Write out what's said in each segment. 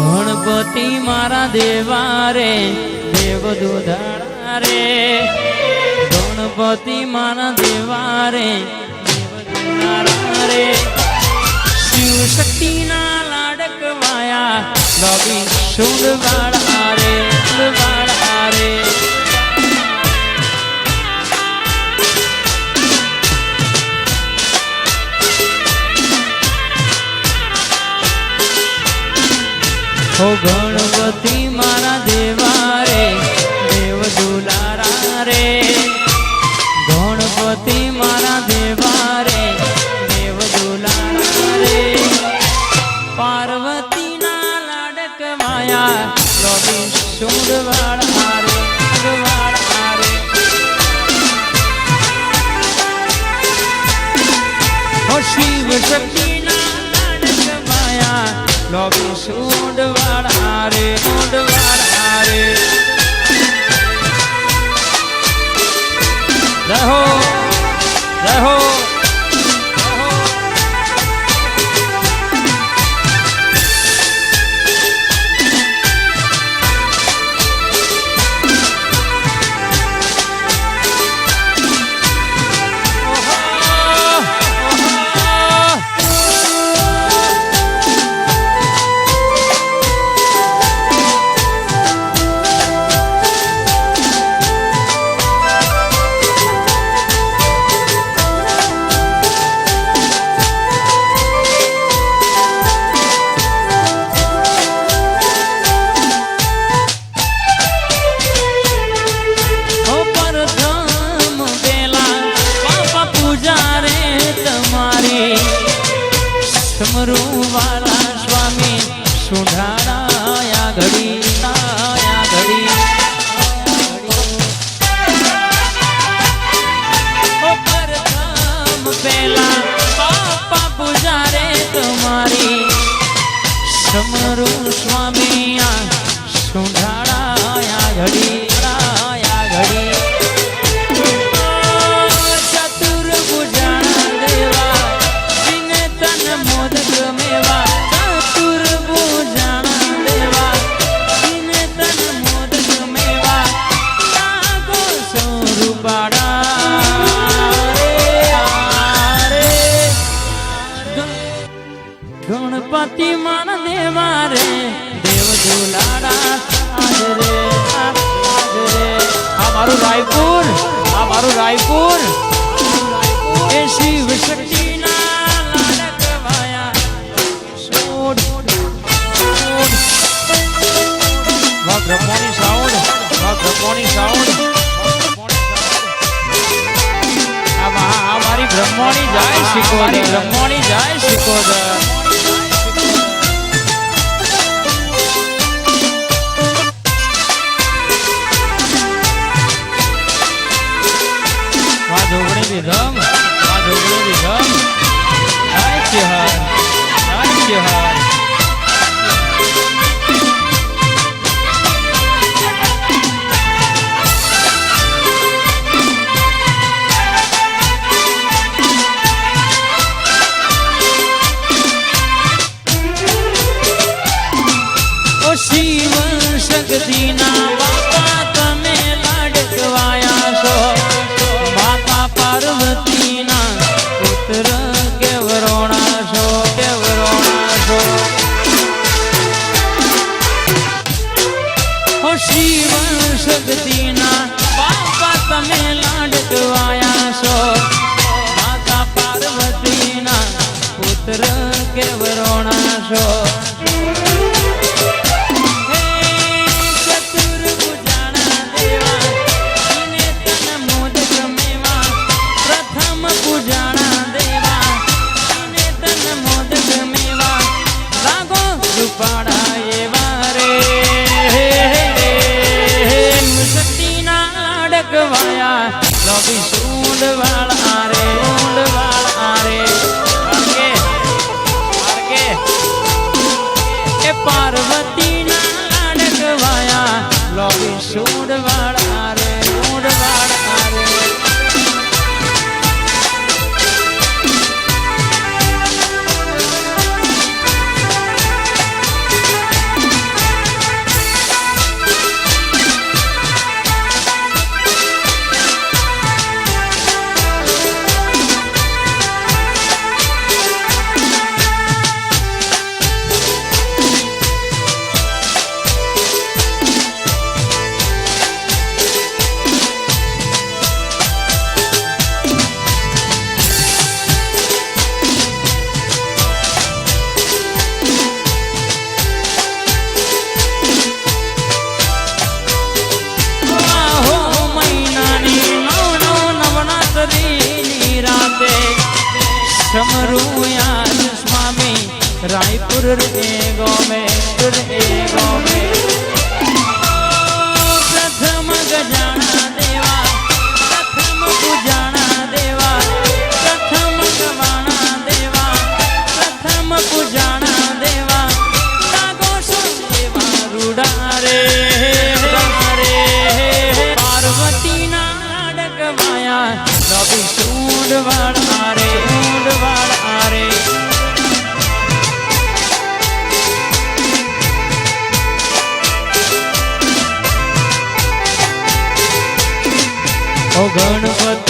ગણપતિ મારા દેવા રે દેવ દુધાળા રે ગણપતિ મારા દેવા રે રે શિવ શક્તિના લાડકવાયા રવિ શુંડ વાળા રે શુંડ વાળા રે હો ગણપતિ મારા દેવા રે દેવ દુલારા રે. ગણપતિ મારા દેવા રે દેવ દુલારા રે. પાર્વતીના લાડક માયા લોબી શુંડ વાળા રે શુંડ વાળા રે. હો શિવ માયા લોબી શુંડ વાળા રે શુંડ વાળા રે રહો ગણપતિ માન દેવા રે દેવ ઝુલાડા આજ રે આજ રે. આ મારું રાયપુર, આ મારું રાયપુર. એ શિવ શક્તિ બ્રહ્મોની સાઉન્ડ આ મારી બ્રહ્મોની જાય શીખોદર બ્રહ્મોની જાય શીખોદર Ram ઓ ગણપતિ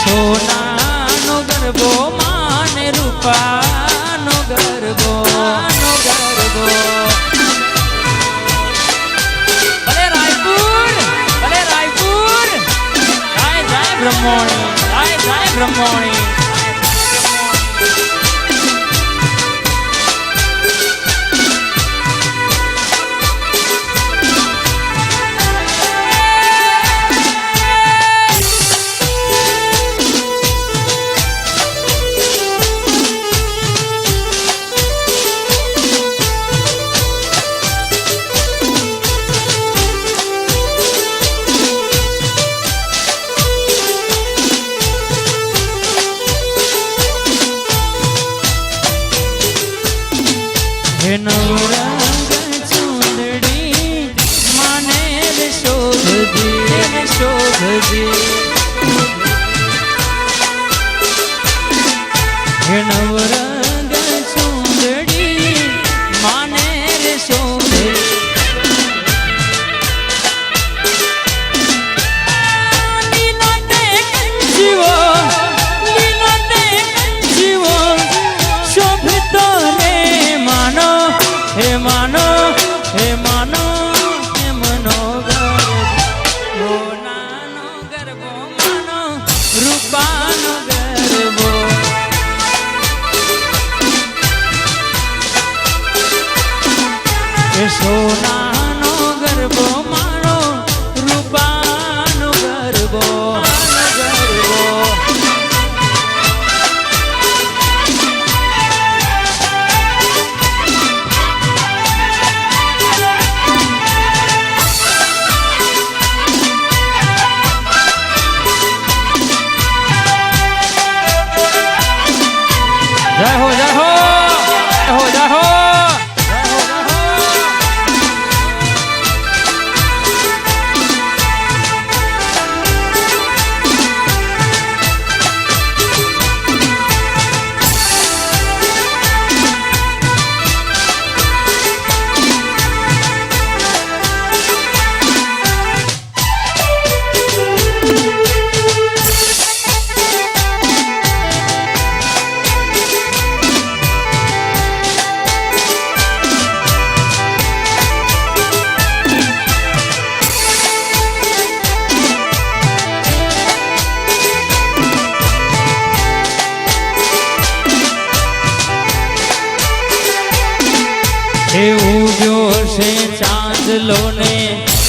સોનાનો ગરબો, માન રૂપાનો ગરબો નો ગરબો. ભલે રાયપુર ભલે રાયપુર. રાય રાય બ્રહ્મોણી રાય રાય બ્રહ્મોણી. કાફલો ને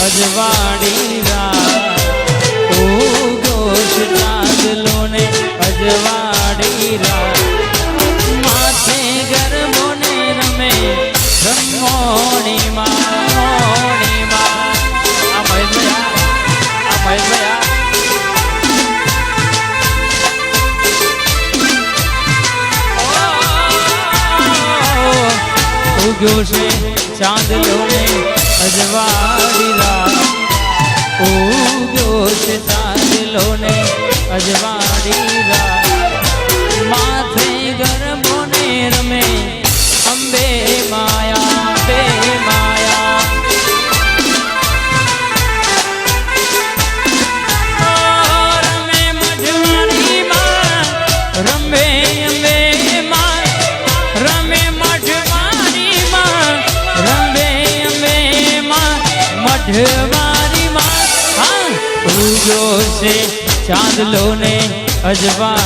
અજવાડી રા ઓ ઘોષ અજવાડી રા માથે ગરબો ને રમે રમોણી છે ચાંદ અજવાળીલા. ઉગ્યો છે તારલો ને અજવા ચાંદલો ને અજવા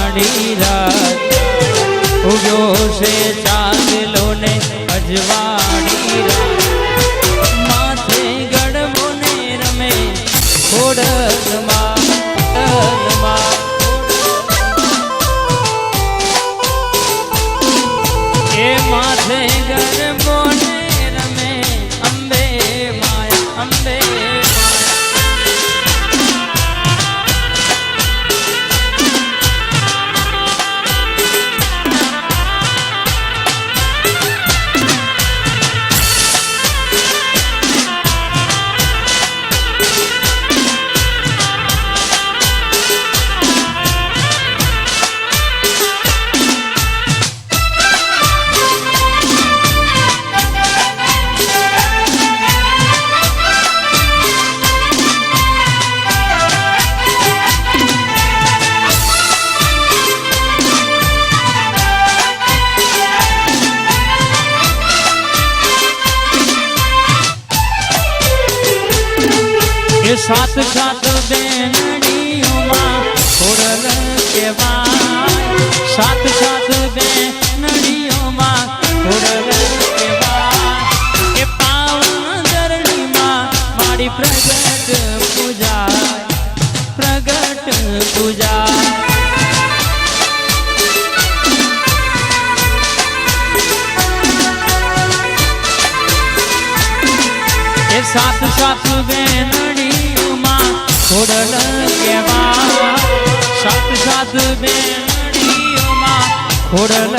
ওরা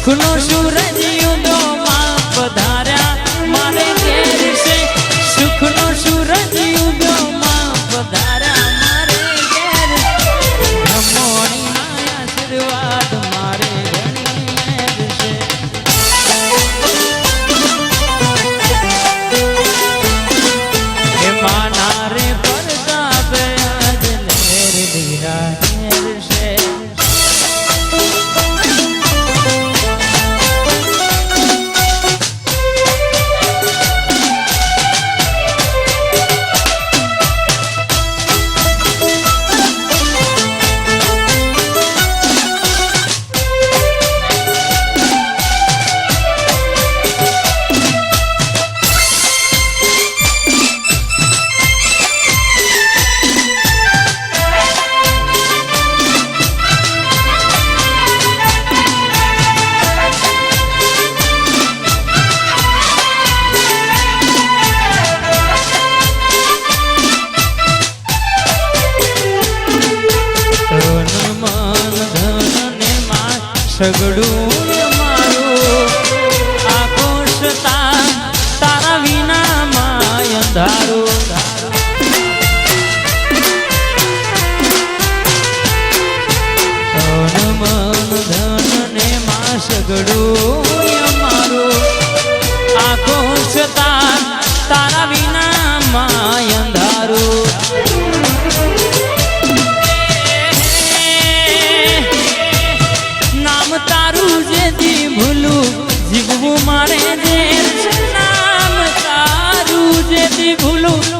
સુખનો સૂરજ ઉદો માં બધા ಆಶಗಳು જીવવું મારે નામ તારું જે ભૂલું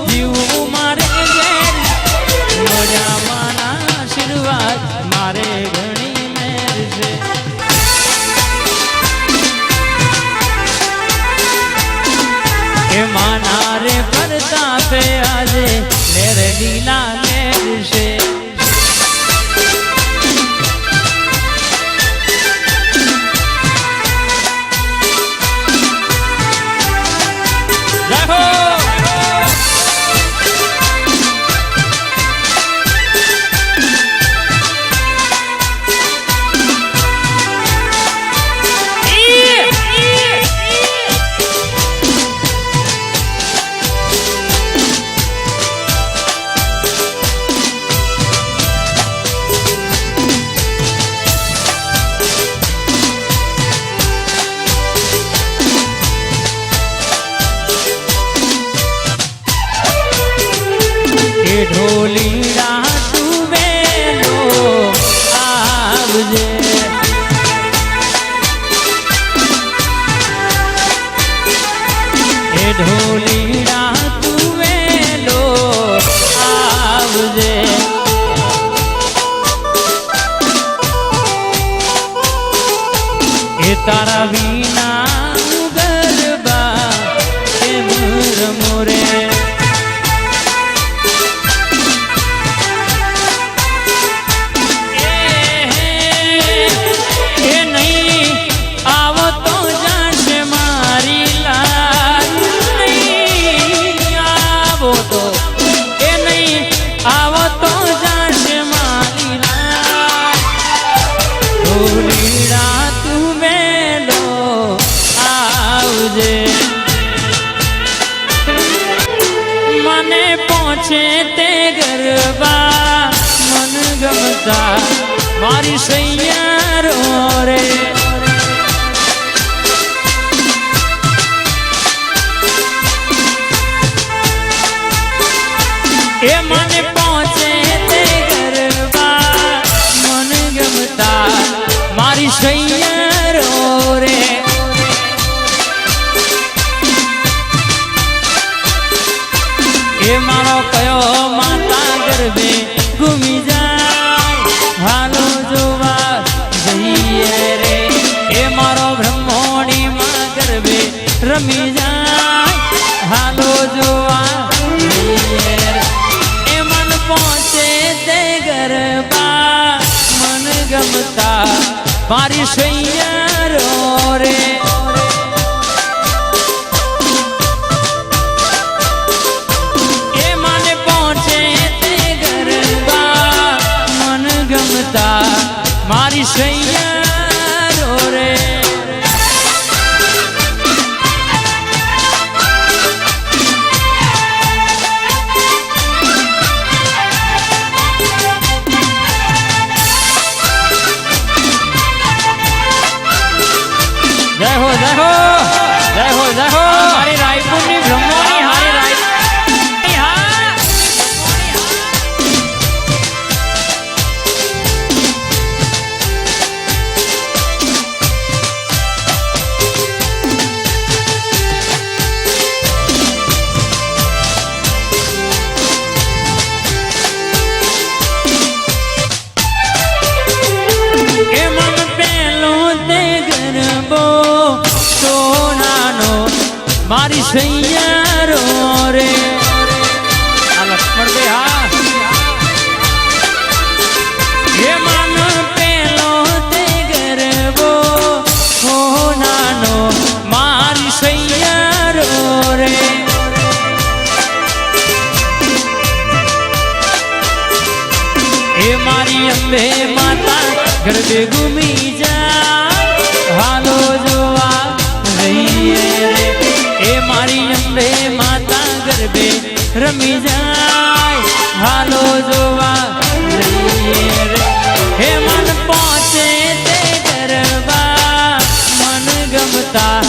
বাড়ি সইয়ার রে ગરબે ગુમી જા. હાલો જોવા રહીએ એ મારી અંબે માતા ગરબે રમી જાય. હાલો જોવા રહીએ હે મન પહોંચે તે ગરબા મન ગમતા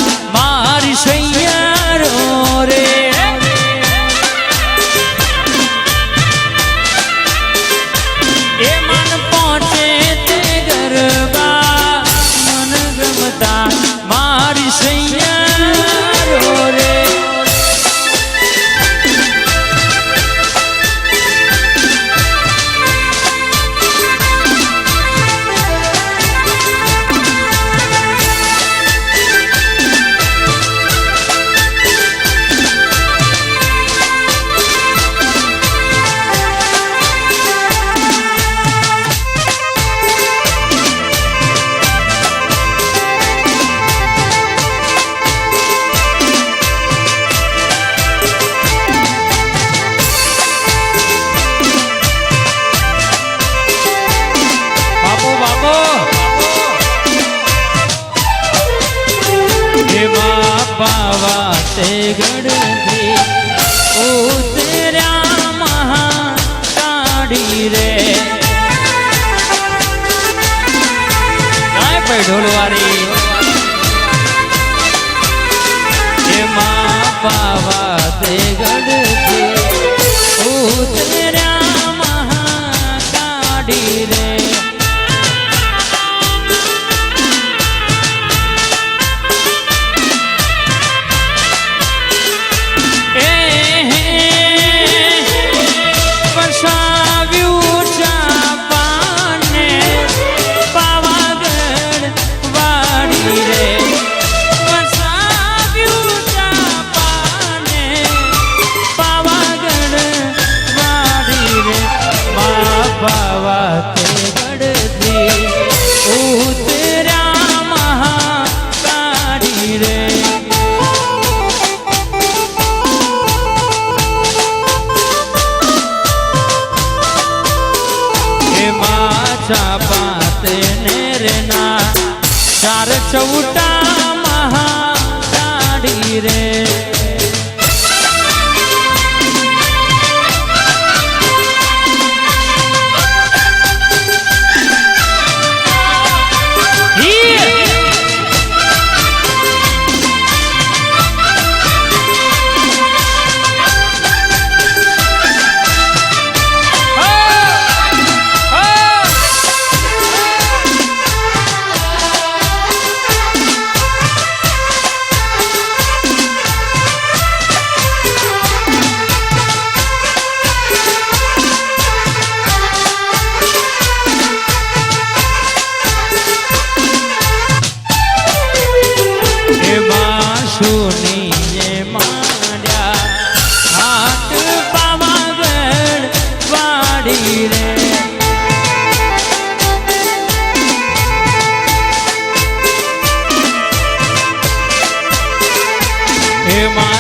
Him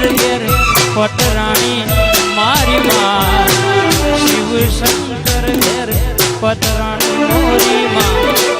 વેર પતરાણી મારી માં. શિવ શંકર વેર પતરાણી મોરી માં